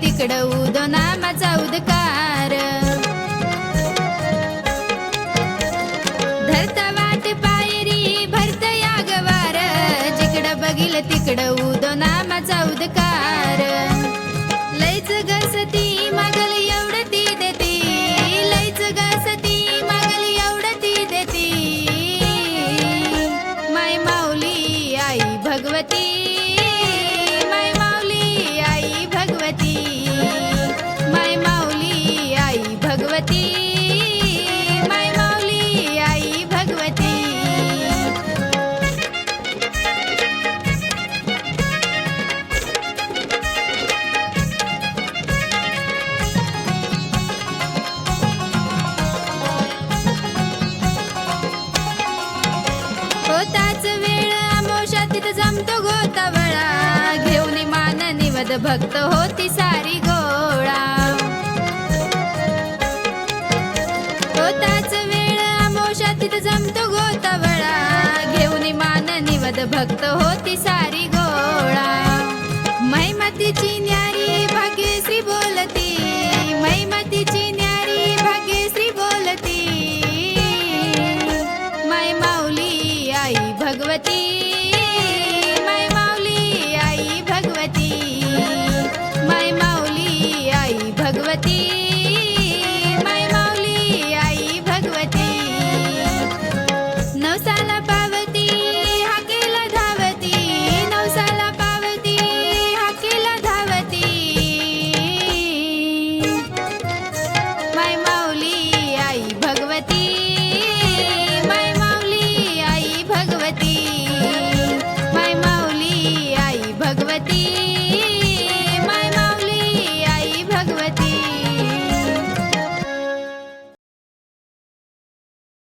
तिकडं उदो नामाचा उदकार. धरत वाट पायरी भरत या गवार जिकडं बघिल तिकडं उदो नामाचा उदकार. लयच गसती मागल एवढं ती देती. लयच गसती मागल एवढं ती देती. माय माऊली आई भगवती. जमतो गोतावळा. घेऊन मान निवद भक्त होती सारी गोळा. भक्त होती सारी